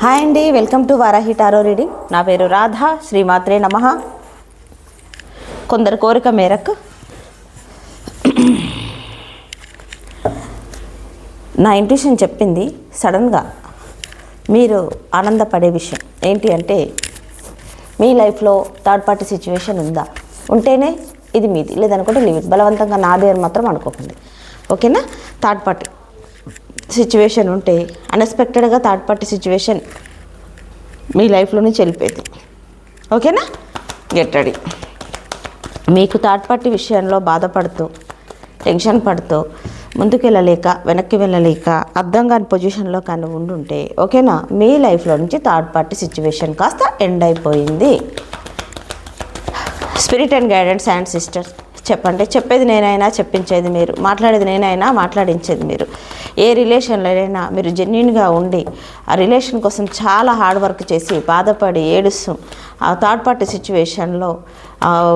Hi అండి welcome to Varahi tarot reading. నా పేరు రాధ శ్రీమాత్రే నమ. కొందరు కోరిక మేరకు నా ఇంట్యూషన్ చెప్పింది సడన్గా మీరు ఆనందపడే విషయం ఏంటి అంటే మీ లైఫ్లో థర్డ్ పార్టీ సిచ్యువేషన్ ఉందా? ఉంటేనే ఇది మీది. లేదనుకుంటే లీవ్ బలవంతంగా నాదే అని మాత్రం అనుకోకండి. ఓకేనా? థర్డ్ పార్టీ సిచ్యువేషన్ ఉంటే అన్ఎక్స్పెక్టెడ్గా థర్డ్ పార్టీ సిచ్యువేషన్ మీ లైఫ్లో నుంచి వెళ్ళిపోయింది ఓకేనా గెట్ రెడీ మీకు థర్డ్ పార్టీ విషయంలో బాధపడుతూ టెన్షన్ పడుతూ ముందుకు వెళ్ళలేక వెనక్కి వెళ్ళలేక అర్థం కాని పొజిషన్లో కానీ ఉండుంటే ఓకేనా మీ లైఫ్లో నుంచి థర్డ్ పార్టీ సిచ్యువేషన్ కాస్త ఎండ్ అయిపోయింది. Spirit and guidance ancestors చెప్పండి. చెప్పేది నేనైనా చెప్పించేది మీరు. మాట్లాడేది నేనైనా మాట్లాడించేది మీరు. ఏ రిలేషన్లో అయినా మీరు జెన్యున్గా ఉండి ఆ రిలేషన్ కోసం చాలా హార్డ్ వర్క్ చేసి బాధపడి ఏడుస్తూ ఆ థర్డ్ పార్టీ సిచ్యువేషన్లో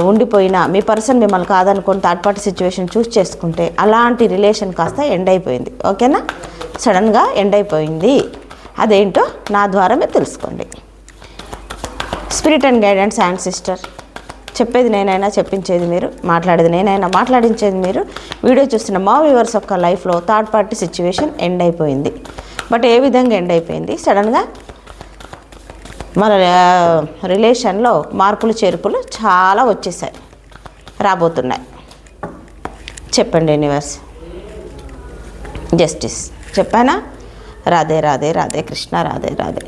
ఉండిపోయిన మీ పర్సన్ మిమ్మల్ని కాదనుకుని థర్డ్ పార్టీ సిచ్యువేషన్ చూస్ చేసుకుంటే అలాంటి రిలేషన్ కాస్త ఎండ్ అయిపోయింది. ఓకేనా సడన్గా ఎండ్ అయిపోయింది. అదేంటో నా ద్వారా మీరు తెలుసుకోండి. Spirit and guidance ancestor చెప్పేది నేనైనా చెప్పించేది మీరు మాట్లాడేది నేనైనా మాట్లాడించేది మీరు. వీడియో చూస్తున్న మా వ్యూవర్స్ యొక్క లైఫ్లో థర్డ్ పార్టీ సిచ్యువేషన్ ఎండ్ అయిపోయింది. బట్ ఏ విధంగా ఎండ్ అయిపోయింది? సడన్గా మన రిలేషన్లో మార్పులు చేర్పులు చాలా వచ్చేసాయి. రాబోతున్నాయి. చెప్పండి యూనివర్స్ జస్టిస్ చెప్పానా? రాధే రాధే రాధే కృష్ణ రాధే రాధే.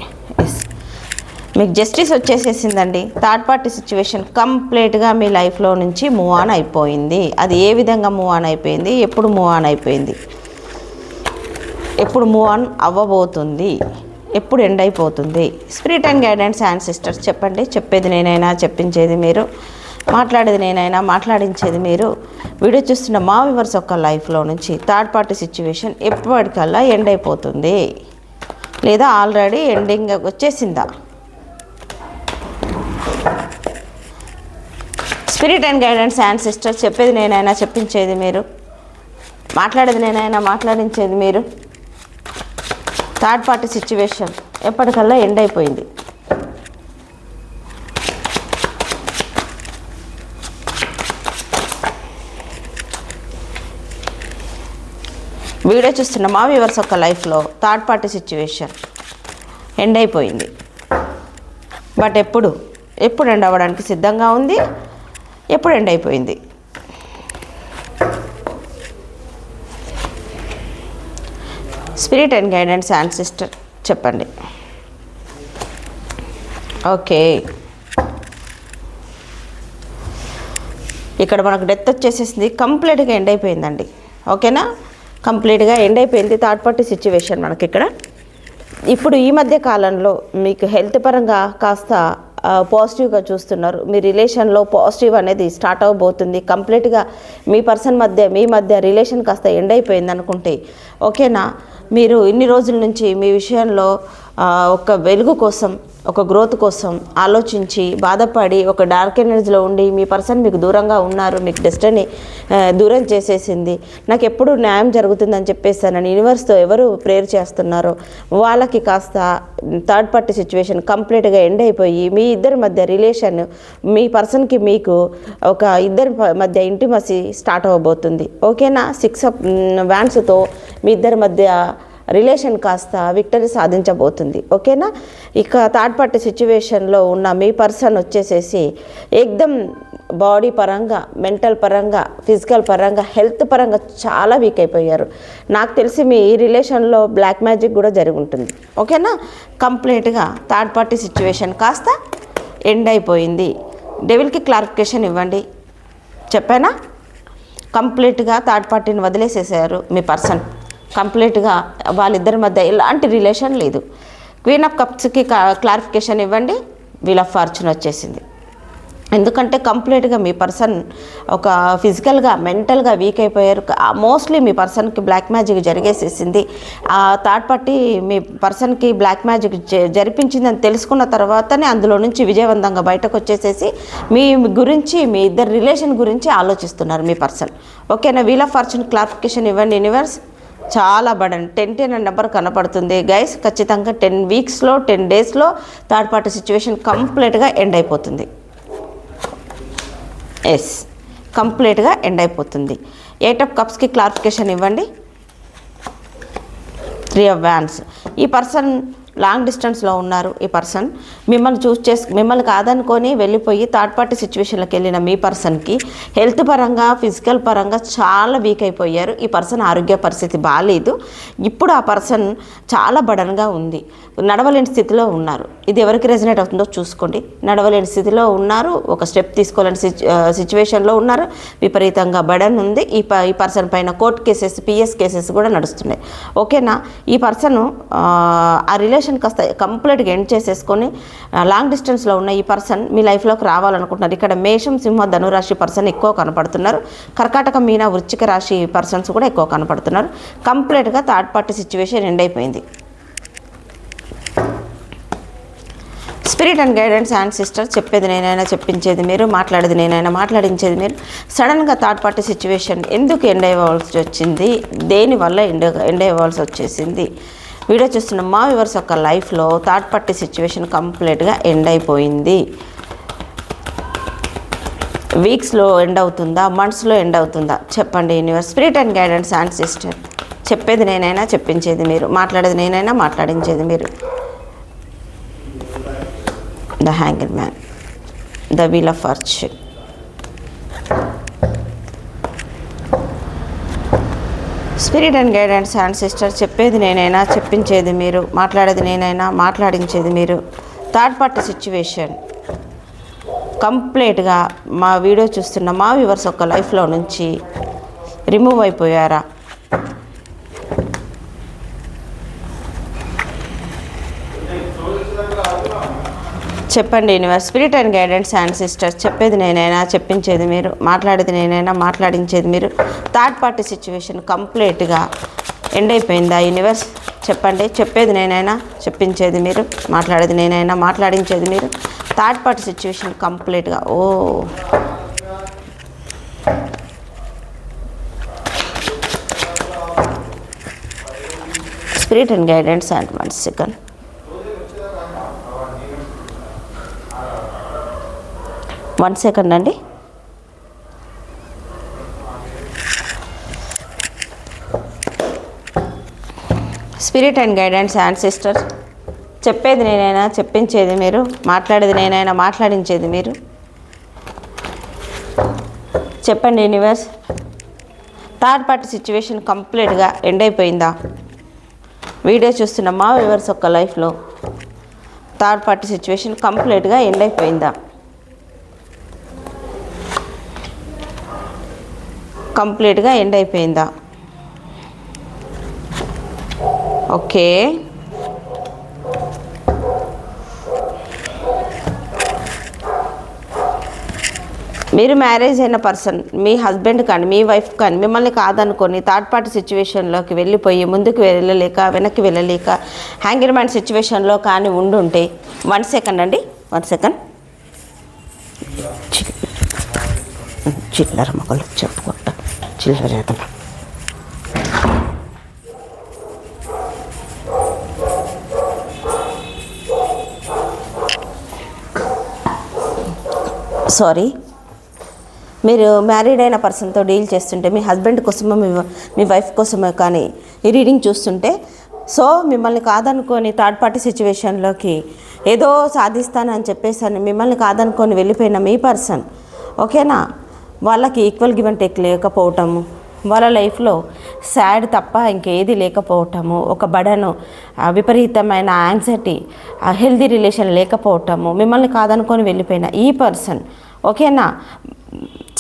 మీకు జస్టిస్ వచ్చేసేసిందండి. థర్డ్ పార్టీ సిచ్యువేషన్ కంప్లీట్గా మీ లైఫ్లో నుంచి మూవ్ ఆన్ అయిపోయింది. అది ఏ విధంగా మూవ్ ఆన్ అయిపోయింది? ఎప్పుడు మూవ్ ఆన్ అయిపోయింది? ఎప్పుడు మూవ్ ఆన్ అవ్వబోతుంది? ఎప్పుడు ఎండ్ అయిపోతుంది? Spirit and guidance ancestors చెప్పండి. చెప్పేది నేనైనా చెప్పించేది మీరు. మాట్లాడేది నేనైనా మాట్లాడించేది మీరు. వీడియో చూస్తున్న మా వివర్స్ ఒక్క లైఫ్లో నుంచి థర్డ్ పార్టీ సిచ్యువేషన్ ఎప్పటికల్లా ఎండ్ అయిపోతుంది. లేదా ఆల్రెడీ ఎండింగ్ వచ్చేసిందా? Spirit and guidance ancestor చెప్పేది నేనైనా చెప్పించేది మీరు. మాట్లాడేది నేనైనా మాట్లాడించేది మీరు. థర్డ్ పార్టీ సిచ్యువేషన్ ఎప్పటికల్లా ఎండ్ అయిపోయింది. వీడియో చూస్తున్న మా వ్యూవర్స్ ఒక లైఫ్లో థర్డ్ పార్టీ సిచ్యువేషన్ ఎండ్ అయిపోయింది. బట్ ఎప్పుడు? ఎప్పుడు ఎండ్ అవ్వడానికి సిద్ధంగా ఉంది? ఎప్పుడు ఎండ్ అయిపోయింది? Spirit and guidance ancestor చెప్పండి. ఓకే ఇక్కడ మనకు డెత్ వచ్చేసేసింది. కంప్లీట్గా ఎండ్ అయిపోయిందండి. ఓకేనా కంప్లీట్గా ఎండ్ అయిపోయింది. థర్డ్ పార్టీ సిచ్యువేషన్ మనకి ఇక్కడ. ఇప్పుడు ఈ మధ్య కాలంలో మీకు హెల్త్ పరంగా కాస్త పాజిటివ్గా చూస్తున్నారు. మీ రిలేషన్లో పాజిటివ్ అనేది స్టార్ట్ అవ్వబోతుంది కంప్లీట్గా మీ పర్సన్ మధ్య మీ మధ్య రిలేషన్ కాస్త ఎండ్ అయిపోయింది అనుకుంటే ఓకేనా? మీరు ఇన్ని రోజుల నుంచి మీ విషయంలో ఒక వెలుగు కోసం ఒక గ్రోత్ కోసం ఆలోచించి బాధపడి ఒక డార్క్ ఎనర్జీలో ఉండి మీ పర్సన్ మీకు దూరంగా ఉన్నారు మీకు డెస్టనీ దూరం చేసేసింది. నాకు ఎప్పుడు న్యాయం జరుగుతుందని చెప్పేసానని యూనివర్స్తో ఎవరు ప్రేయర్ చేస్తున్నారో వాళ్ళకి కాస్త థర్డ్ పార్టీ సిచ్యువేషన్ కంప్లీట్గా ఎండ్ అయిపోయి మీ ఇద్దరి మధ్య రిలేషన్ మీ పర్సన్కి మీకు ఒక ఇద్దరి మధ్య ఇంటిమసి స్టార్ట్ అవ్వబోతుంది. ఓకేనా సిక్స్ అప్ వ్యాన్స్తో మీ ఇద్దరి మధ్య రిలేషన్ కాస్త విక్టరీ సాధించబోతుంది. ఓకేనా? ఇక థర్డ్ పార్టీ సిచ్యువేషన్లో ఉన్న మీ పర్సన్ వచ్చేసేసి ఎగ్దమ్ బాడీ పరంగా మెంటల్ పరంగా ఫిజికల్ పరంగా హెల్త్ పరంగా చాలా వీక్ అయిపోయారు. నాకు తెలిసి మీ ఈ రిలేషన్లో బ్లాక్ మ్యాజిక్ కూడా జరిగి ఉంటుంది. ఓకేనా? కంప్లీట్గా థర్డ్ పార్టీ సిచ్యువేషన్ కాస్త ఎండ్ అయిపోయింది. డెవిల్కి క్లారిఫికేషన్ ఇవ్వండి. చెప్పానా? కంప్లీట్గా థర్డ్ పార్టీని వదిలేసేసారు మీ పర్సన్. కంప్లీట్గా వాళ్ళిద్దరి మధ్య ఎలాంటి రిలేషన్ లేదు. క్వీన్ ఆఫ్ కప్స్కి క్లారిఫికేషన్ ఇవ్వండి వీల్ ఆఫ్ ఫార్చ్యూన్ వచ్చేసింది. ఎందుకంటే కంప్లీట్గా మీ పర్సన్ ఒక ఫిజికల్గా మెంటల్గా వీక్ అయిపోయారు. మోస్ట్లీ మీ పర్సన్కి బ్లాక్ మ్యాజిక్ జరిగేసేసింది. ఆ థర్డ్ పార్టీ మీ పర్సన్కి బ్లాక్ మ్యాజిక్ జ- జరిపించిందని తెలుసుకున్న తర్వాతనే అందులో నుంచి విజయవంతంగా బయటకు వచ్చేసేసి మీ గురించి మీ ఇద్దరు రిలేషన్ గురించి ఆలోచిస్తున్నారు మీ పర్సన్. ఓకేనా? వీల్ ఆఫ్ ఫార్చ్యూన్ క్లారిఫికేషన్ ఇవ్వండి యూనివర్స్. చాలా బడన్. టెన్ టెన్ అనే నెంబర్ కనపడుతుంది. గైస్ ఖచ్చితంగా టెన్ వీక్స్లో టెన్ డేస్లో థర్డ్ పార్టీ సిచ్యువేషన్ కంప్లీట్గా ఎండ్ అయిపోతుంది. ఎస్ కంప్లీట్గా ఎండ్ అయిపోతుంది. ఎయిట్ ఆఫ్ కప్స్కి క్లారిఫికేషన్ ఇవ్వండి. త్రీ ఆఫ్ వ్యాన్స్ ఈ పర్సన్ లాంగ్ డిస్టెన్స్లో ఉన్నారు ఈ పర్సన్ మిమ్మల్ని చూస్ చేసి మిమ్మల్ని కాదనుకొని వెళ్ళిపోయి థర్డ్ పార్టీ సిచ్యువేషన్లోకి వెళ్ళిన మీ పర్సన్కి హెల్త్ పరంగా ఫిజికల్ పరంగా చాలా వీక్ అయిపోయారు. ఈ పర్సన్ ఆరోగ్య పరిస్థితి బాగాలేదు ఇప్పుడు ఆ పర్సన్ చాలా బడన్గా ఉంది. నడవలేని స్థితిలో ఉన్నారు. ఇది ఎవరికి రెజనేట్ అవుతుందో చూసుకోండి. నడవలేని స్థితిలో ఉన్నారు. ఒక స్టెప్ తీసుకోలేని సిచ్యువేషన్లో ఉన్నారు. విపరీతంగా బడన్ ఉంది. ఈ ప ఈ పర్సన్ పైన కోర్ట్ కేసెస్ పిఎస్ కేసెస్ కూడా నడుస్తున్నాయి. ఓకేనా ఈ పర్సన్ ఆ రిలేషన్ కాస్త కంప్లీట్గా ఎండ్ చేసేసుకొని లాంగ్ డిస్టెన్స్లో ఉన్న ఈ పర్సన్ మీ లైఫ్లోకి రావాలనుకుంటున్నారు. ఇక్కడ మేషం సింహ ధనురాశి పర్సన్ ఎక్కువ కనపడుతున్నారు. కర్కాటక మీన వృచ్చిక రాశి పర్సన్స్ కూడా ఎక్కువ కనపడుతున్నారు. కంప్లీట్గా థర్డ్ పార్టీ సిచ్యువేషన్ ఎండ్ అయిపోయింది. Spirit and guidance ancestor చెప్పేది నేనైనా చెప్పించేది మీరు మాట్లాడేది నేనైనా మాట్లాడించేది మీరు. సడన్గా థర్డ్ పార్టీ సిచ్యువేషన్ ఎందుకు ఎండ్ అయ్యవలసి వచ్చింది? దేనివల్ల ఎండ్ ఎండ్ అయ్యవలసి వచ్చేసింది? వీడియో చూస్తున్న మా వివర్స్ యొక్క లైఫ్లో థర్డ్ పార్టీ సిచ్యువేషన్ కంప్లీట్గా ఎండ్ అయిపోయింది. వీక్స్లో ఎండ్ అవుతుందా? మంత్స్లో ఎండ్ అవుతుందా? చెప్పండి universe. Spirit and guidance ancestor. చెప్పేది నేనైనా చెప్పించేది మీరు. మాట్లాడేది నేనైనా మాట్లాడించేది మీరు. The hanger man the wheel of fortune spirit and guidance ancestor చెప్పేది నేనైనా చెప్పించేది మీరు మాట్లాడేది నేనైనా మాట్లాడించేది మీరు. Third party situation. కంప్లీట్గా మా వీడియో చూస్తున్న మా వ్యూవర్స్ ఒక లైఫ్లో నుంచి రిమూవ్ అయిపోయారా? చెప్పండి universe spirit and guidance ancestors చెప్పేది నేనైనా చెప్పించేది మీరు మాట్లాడేది నేనైనా మాట్లాడించేది మీరు. థర్డ్ పార్టీ సిచ్యువేషన్ కంప్లీట్గా ఎండ్ అయిపోయిందా? యూనివర్స్ చెప్పండి చెప్పేది నేనైనా చెప్పించేది మీరు మాట్లాడేది నేనైనా మాట్లాడించేది మీరు. థర్డ్ పార్టీ సిచ్యువేషన్ కంప్లీట్గా ఓ. Spirit and guidance and one second one second అండి. స్పిరిట్ అండ్ గైడెన్స్ యాన్సిస్టర్ చెప్పేది నేనైనా చెప్పించేది మీరు మాట్లాడేది నేనైనా మాట్లాడించేది మీరు. చెప్పండి యూనివర్స్ థర్డ్ పార్టీ సిచ్యువేషన్ కంప్లీట్గా ఎండ్ అయిపోయిందా? వీడియో చూస్తున్న మా వ్యూవర్స్ ఒక్క లైఫ్లో థర్డ్ పార్టీ సిచ్యువేషన్ కంప్లీట్గా ఎండ్ అయిపోయిందా? కంప్లీట్గా ఎండ్ అయిపోయిందా? ఓకే. మీరు మ్యారేజ్ అయిన పర్సన్ మీ హస్బెండ్ కానీ మీ వైఫ్ కానీ మిమ్మల్ని కాదనుకొని థర్డ్ పార్టీ సిచ్యువేషన్లోకి వెళ్ళిపోయి ముందుకు వెళ్ళలేక వెనక్కి వెళ్ళలేక హ్యాంగర్ మ్యాన్ సిచ్యువేషన్లో కానీ ఉండుంటే వన్ సెకండ్ అండి వన్ సెకండ్. చిల్లర మొగలు చెప్పుకో. చిల్లర చేద్దాం సారీ మీరు మ్యారీడ్ అయిన పర్సన్తో డీల్ చేస్తుంటే మీ హస్బెండ్ కోసమో మీ మీ వైఫ్ కోసమో కానీ ఈ రీడింగ్ చూస్తుంటే సో మిమ్మల్ని కాదనుకొని థర్డ్ పార్టీ సిచ్యువేషన్లోకి ఏదో సాధిస్తానని చెప్పేసి మిమ్మల్ని కాదనుకొని వెళ్ళిపోయిన మీ పర్సన్ ఓకేనా వాళ్ళకి ఈక్వల్ గివ్ అండ్ టేక్ లేకపోవటము. వాళ్ళ లైఫ్లో సాడ్ తప్ప ఇంకేది లేకపోవటము. ఒక బడను విపరీతమైన యాంగ్జైటీ హెల్దీ రిలేషన్ లేకపోవటము. మిమ్మల్ని కాదనుకొని వెళ్ళిపోయిన ఈ పర్సన్ ఓకేనా?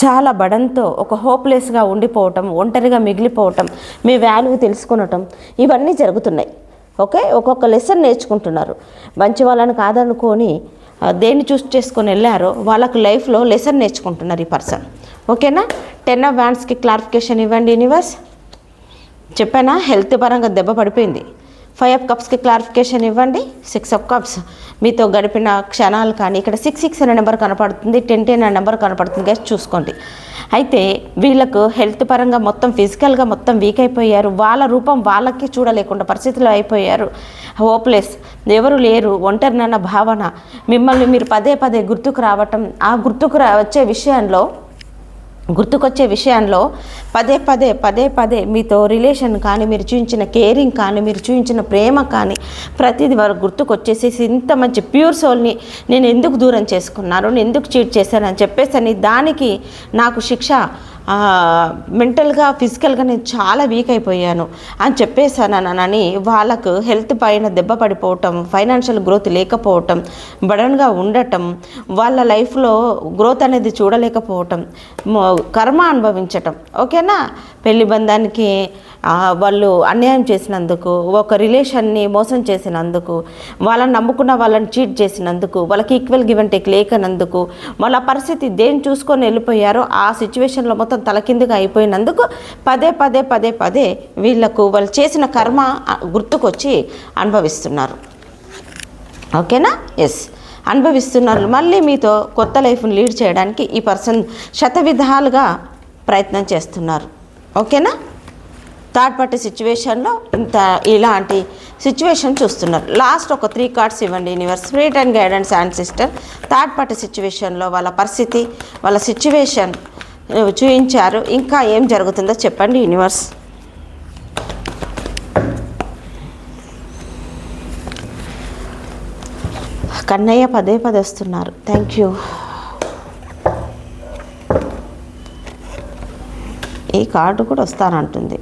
చాలా బడంతో ఒక హోప్లెస్గా ఉండిపోవటం ఒంటరిగా మిగిలిపోవటం మీ వాల్యూ తెలుసుకునటం ఇవన్నీ జరుగుతున్నాయి. ఓకే? ఒక్కొక్క లెసన్ నేర్చుకుంటున్నారు. మంచి వాళ్ళని కాదనుకొని దేన్ని చూస్ చేసుకొని వెళ్ళారో వాళ్ళకు లైఫ్లో లెసన్ నేర్చుకుంటున్నారు ఈ పర్సన్ ఓకేనా? టెన్ ఆఫ్ వ్యాండ్స్కి క్లారిఫికేషన్ ఇవ్వండి యూనివర్స్ చెప్పానా? హెల్త్ పరంగా దెబ్బ పడిపోయింది. ఫైవ్ ఆఫ్ కప్స్కి క్లారిఫికేషన్ ఇవ్వండి. Six of cups. మీతో గడిపిన క్షణాలు కానీ ఇక్కడ సిక్స్ సిక్స్ అనే నెంబర్ కనపడుతుంది టెన్ టెన్ అనే నెంబర్ కనపడుతుంది గైస్ చూసుకోండి. అయితే వీళ్ళకు హెల్త్ పరంగా మొత్తం ఫిజికల్గా మొత్తం వీక్ అయిపోయారు. వాళ్ళ రూపం వాళ్ళకి చూడలేకుండా పరిస్థితులు అయిపోయారు. హోప్లెస్ ఎవరు లేరు. ఒంటరినన్న భావన. మిమ్మల్ని మీరు పదే పదే గుర్తుకు రావటం ఆ గుర్తుకు రా వచ్చే విషయంలో గుర్తుకొచ్చే విషయంలో పదే పదే పదే పదే మీతో రిలేషన్ కానీ మీరు చూపించిన కేరింగ్ కానీ మీరు చూపించిన ప్రేమ కానీ ప్రతిదీ వారు గుర్తుకొచ్చేసేసి ఇంత మంచి ప్యూర్ సోల్ని నేను ఎందుకు దూరం చేసుకున్నాను నేను ఎందుకు చీట్ చేశానని చెప్పేసి దానికి నాకు శిక్ష మెంటల్గా ఫిజికల్గా నేను చాలా వీక్ అయిపోయాను. అని చెప్పేశానని వాళ్ళకు హెల్త్ పైన దెబ్బ పడిపోవటం ఫైనాన్షియల్ గ్రోత్ లేకపోవటం బడన్గా ఉండటం వాళ్ళ లైఫ్లో గ్రోత్ అనేది చూడలేకపోవటం కర్మ అనుభవించటం. ఓకేనా? పెళ్ళి బంధానికి వాళ్ళు అన్యాయం చేసినందుకు ఒక రిలేషన్ని మోసం చేసినందుకు వాళ్ళని నమ్ముకున్న వాళ్ళని చీట్ చేసినందుకు వాళ్ళకి ఈక్వల్ గివెన్ టేక్ లేకనందుకు వాళ్ళ పరిస్థితి దేని చూసుకొని వెళ్ళిపోయారో ఆ సిచ్యువేషన్లో మొత్తం తలకిందుగా అయిపోయినందుకు పదే పదే పదే పదే వీళ్ళకు వాళ్ళు చేసిన కర్మ గుర్తుకొచ్చి అనుభవిస్తున్నారు. ఓకేనా? ఎస్ అనుభవిస్తున్నారు. మళ్ళీ మీతో కొత్త లైఫ్ని లీడ్ చేయడానికి ఈ పర్సన్ శత విధాలుగా ప్రయత్నం చేస్తున్నారు. ఓకేనా? థర్డ్ పార్టీ సిచ్యువేషన్లో ఇంత ఇలాంటి సిచ్యువేషన్ చూస్తున్నారు. లాస్ట్ ఒక త్రీ కార్డ్స్ ఇవ్వండి universe spirit and guidance ancestor third party సిచ్యువేషన్లో వాళ్ళ పరిస్థితి వాళ్ళ సిచ్యువేషన్ చూపించారు ఇంకా ఏం జరుగుతుందో చెప్పండి యూనివర్స్. కన్నయ్య పదే పదే వస్తున్నారు. Thank you. ఈ కార్డు కూడా వస్తానంటుంది.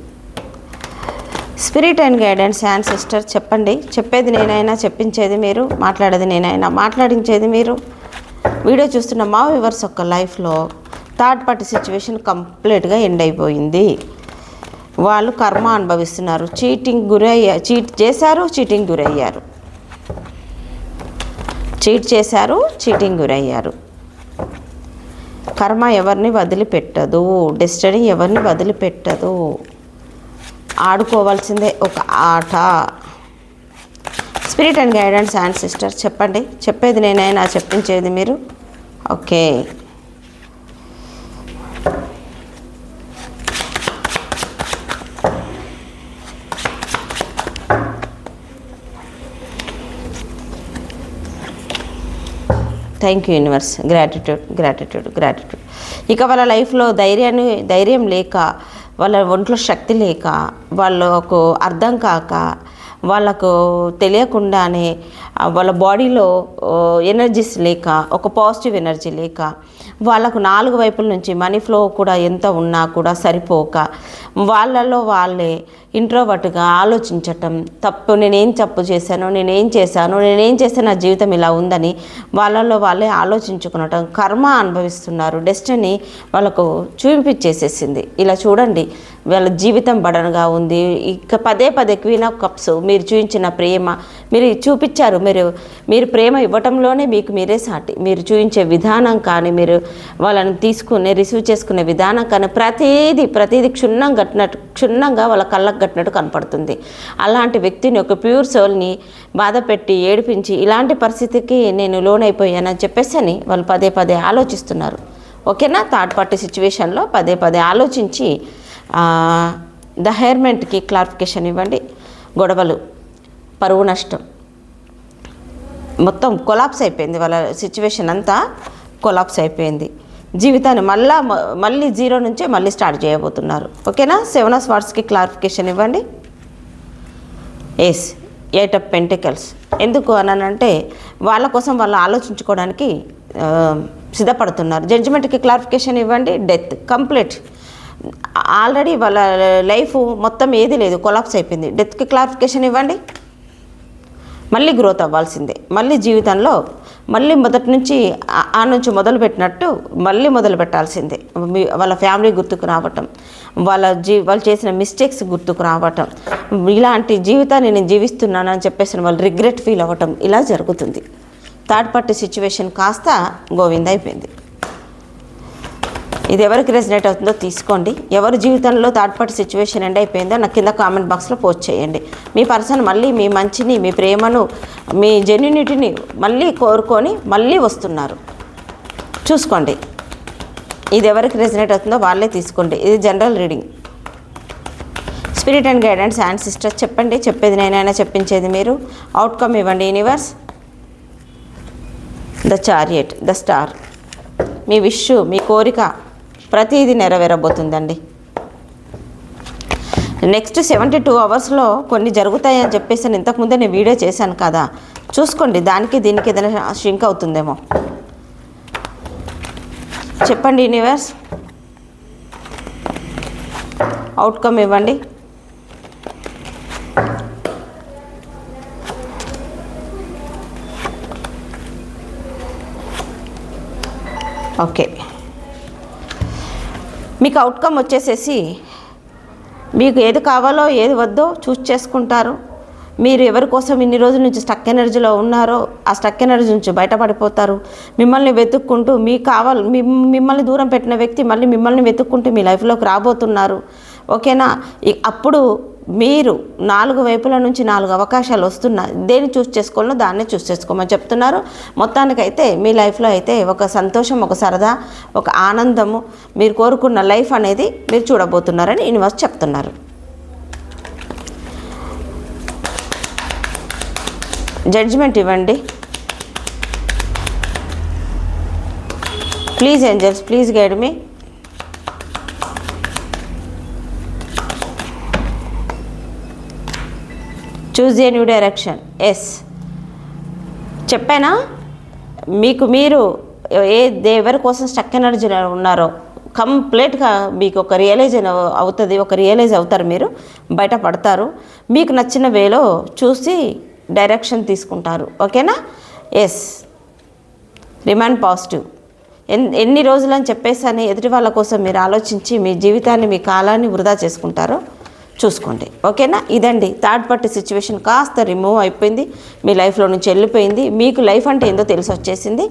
Spirit and guidance ancestor చెప్పండి. చెప్పేది నేనైనా చెప్పించేది మీరు మాట్లాడేది నేనైనా మాట్లాడించేది మీరు. వీడియో చూస్తున్న మా వివర్స్ ఒక్క లైఫ్లో థర్డ్ పార్టీ సిచ్యువేషన్ కంప్లీట్గా ఎండ్ అయిపోయింది. వాళ్ళు కర్మ అనుభవిస్తున్నారు. చీటింగ్ గురయ్యా చీట్ చేశారు చీటింగ్ గురయ్యారు. చీట్ చేశారు చీటింగ్ గురయ్యారు. కర్మ ఎవరిని వదిలిపెట్టదు డెస్టినీ ఎవరిని వదిలిపెట్టదు. ఆడుకోవాల్సిందే ఒక ఆట. Spirit and guidance ancestor చెప్పండి. చెప్పేది నేనైనా చెప్పించేది మీరు? Okay. Thank you universe gratitude gratitude gratitude ఇక వాళ్ళ లైఫ్లో ధైర్యాన్ని ధైర్యం లేక వాళ్ళ ఒంట్లో శక్తి లేక వాళ్ళకు అర్థం కాక వాళ్ళకు తెలియకుండానే వాళ్ళ బాడీలో ఎనర్జీస్ లేక ఒక పాజిటివ్ ఎనర్జీ లేక వాళ్ళకు నాలుగు వైపుల నుంచి మనీ ఫ్లో కూడా ఎంత ఉన్నా కూడా సరిపోక వాళ్ళలో వాళ్ళే ఇంట్రోవర్ట్గా ఆలోచించటం తప్పు నేనేం తప్పు చేశాను నేనేం చేశాను నేనేం చేస్తే నా జీవితం ఇలా ఉందని వాళ్ళలో వాళ్ళే ఆలోచించుకునటం కర్మ అనుభవిస్తున్నారు డెస్టినీ వాళ్ళకు చూపించేసేసింది ఇలా చూడండి వాళ్ళ జీవితం బడనగా ఉంది ఇక పదే పదే క్వీన్ ఆఫ్ కప్స్ మీరు చూపించిన ప్రేమ మీరు చూపించారు మీరు మీరు ప్రేమ ఇవ్వటంలోనే మీకు మీరే సాటి మీరు చూపించే విధానం కానీ మీరు వాళ్ళని తీసుకునే రిసీవ్ చేసుకునే విధానం కానీ ప్రతిదీ ప్రతిదీ క్షుణ్ణం కట్టినట్టు క్షుణ్ణంగా వాళ్ళ కళ్ళకు కట్టినట్టు కనపడుతుంది. అలాంటి వ్యక్తిని ఒక ప్యూర్ సోల్ని బాధ పెట్టి ఏడిపించి ఇలాంటి పరిస్థితికి నేను లోన్ అయిపోయానని చెప్పేసి అని వాళ్ళు పదే పదే ఆలోచిస్తున్నారు. ఓకేనా? థర్డ్ పార్టీ సిచ్యువేషన్లో పదే పదే ఆలోచించి ద హెయిర్మెంట్కి క్లారిఫికేషన్ ఇవ్వండి. గొడవలు పరువు నష్టం. మొత్తం కొలాప్స్ అయిపోయింది. వాళ్ళ సిచ్యువేషన్ అంతా కొలాప్స్ అయిపోయింది. జీవితాన్ని మళ్ళా మళ్ళీ జీరో నుంచే మళ్ళీ స్టార్ట్ చేయబోతున్నారు. ఓకేనా? సెవెన్ ఆఫ్ స్వార్ట్స్కి క్లారిఫికేషన్ ఇవ్వండి. Yes eight of pentacles. ఎందుకు అనంటే వాళ్ళ కోసం వాళ్ళు ఆలోచించుకోవడానికి సిద్ధపడుతున్నారు. జడ్జిమెంట్కి క్లారిఫికేషన్ ఇవ్వండి. డెత్ కంప్లీట్ ఆల్రెడీ వాళ్ళ లైఫ్ మొత్తం ఏది లేదు. కొలాప్స్ అయిపోయింది. డెత్కి క్లారిఫికేషన్ ఇవ్వండి. మళ్ళీ గ్రోత్ అవ్వాల్సిందే. మళ్ళీ జీవితంలో మళ్ళీ మొదటి నుంచి ఆ- నుంచి మొదలు పెట్టినట్టు మళ్ళీ మొదలు పెట్టాల్సిందే. వాళ్ళ ఫ్యామిలీ గుర్తుకు రావటం వాళ్ళ జీ వాళ్ళు చేసిన మిస్టేక్స్ గుర్తుకు రావటం ఇలాంటి జీవితాన్ని నేను జీవిస్తున్నాను అని చెప్పేసి వాళ్ళు రిగ్రెట్ ఫీల్ అవ్వటం ఇలా జరుగుతుంది. థర్డ్ పార్టీ సిచ్యువేషన్ కాస్త గోవింద అయిపోయింది ఇది ఎవరికి రెసినేట్ అవుతుందో తీసుకోండి. ఎవరి జీవితంలో థర్డ్ పార్టీ సిచ్యువేషన్ ఎండ్ అయిపోయిందో నాకు కింద కామెంట్ బాక్స్లో పోస్ట్ చేయండి. మీ పర్సన్ మళ్ళీ మీ మంచిని మీ ప్రేమను మీ జెన్యునిటీని మళ్ళీ కోరుకొని మళ్ళీ వస్తున్నారు. చూసుకోండి. ఇది ఎవరికి రెసినేట్ అవుతుందో వాళ్ళే తీసుకోండి. ఇది general reading spirit and guidance ancestors చెప్పండి. చెప్పేది నేనైనా చెప్పించేది మీరు. అవుట్కమ్ ఇవ్వండి universe the chariot the star me wish మీ కోరిక ప్రతిదీ నెరవేరబోతుందండి. నెక్స్ట్ సెవెంటీ టూ అవర్స్లో కొన్ని జరుగుతాయని చెప్పేసి నేను ఇంతకుముందే నేను వీడియో చేశాను కదా. చూసుకోండి దానికి దీనికి ఏదైనా షింక్ అవుతుందేమో. చెప్పండి యూనివర్స్ అవుట్కమ్ ఇవ్వండి. ఓకే. మీకు అవుట్కమ్ వచ్చేసేసి మీకు ఏది కావాలో ఏది వద్దో చూస్ చేసుకుంటారు. మీరు ఎవరి కోసం ఇన్ని రోజుల నుంచి స్టక్ ఎనర్జీలో ఉన్నారో ఆ స్టక్ ఎనర్జీ నుంచి బయటపడిపోతారు. మిమ్మల్ని వెతుక్కుంటూ మీ కావాలి మిమ్మల్ని దూరం పెట్టిన వ్యక్తి మళ్ళీ మిమ్మల్ని వెతుక్కుంటూ మీ లైఫ్లోకి రాబోతున్నారు. ఓకేనా? అప్పుడు మీరు నాలుగు వైపుల నుంచి నాలుగు అవకాశాలు వస్తున్నాయి దేన్ని చూస్ చేసుకోవాలో దాన్నే చూస్ చేసుకోమని చెప్తున్నారు. మొత్తానికైతే మీ లైఫ్లో అయితే ఒక సంతోషం ఒక సరదా ఒక ఆనందము మీరు కోరుకున్న లైఫ్ అనేది మీరు చూడబోతున్నారని యూనివర్స్ చెప్తున్నారు. జడ్జిమెంట్ ఇవ్వండి. Please angels please guide me. Choose a new direction yes చెప్పానా? మీకు మీరు ఏ దే- ఎవరి కోసం స్టక్ ఎనర్జీ ఉన్నారో కంప్లీట్గా మీకు ఒక రియలైజ్ అవుతుంది ఒక రియలైజ్ అవుతారు మీరు బయటపడతారు మీకు నచ్చిన వేలో చూసి డైరెక్షన్ తీసుకుంటారు. ఓకేనా? ఎస్ రిమైండ్ పాజిటివ్ ఎన్ ఎన్ని రోజులని చెప్పేసని ఎదుటి వాళ్ళ కోసం మీరు ఆలోచించి మీ జీవితాన్ని మీ కాలాన్ని వృధా చేసుకుంటారో. చూసుకోండి. ఓకేనా? ఇదండి. థర్డ్ పార్టీ సిచ్యువేషన్ కాస్త రిమూవ్ అయిపోయింది. మీ లైఫ్లో నుంచి వెళ్ళిపోయింది. మీకు లైఫ్ అంటే ఏందో తెలిసి వచ్చేసింది.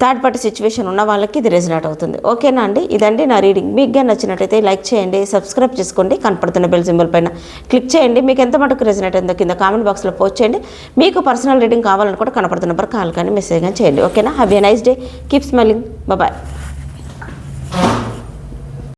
థర్డ్ పార్టీ సిచ్యువేషన్ ఉన్న వాళ్ళకి ఇది రెజినేట్ అవుతుంది. ఓకేనా అండి? ఇదండి నా రీడింగ్. మీకు నచ్చినట్టయితే లైక్ చేయండి సబ్స్క్రైబ్ చేసుకోండి కనపడుతున్న బెల్ సింబల్ పైన క్లిక్ చేయండి. మీకు ఎంత మటుకు రెజినేట్ అయిందో కింద కామెంట్ బాక్స్లో పోస్ట్ చేయండి. మీకు పర్సనల్ రీడింగ్ కావాలని కూడా కనపడుతున్న నెంబర్ కాల్ కానీ మెసేజ్ కానీ చేయండి. ఓకేనా? Have a nice day. Keep smiling. Bye.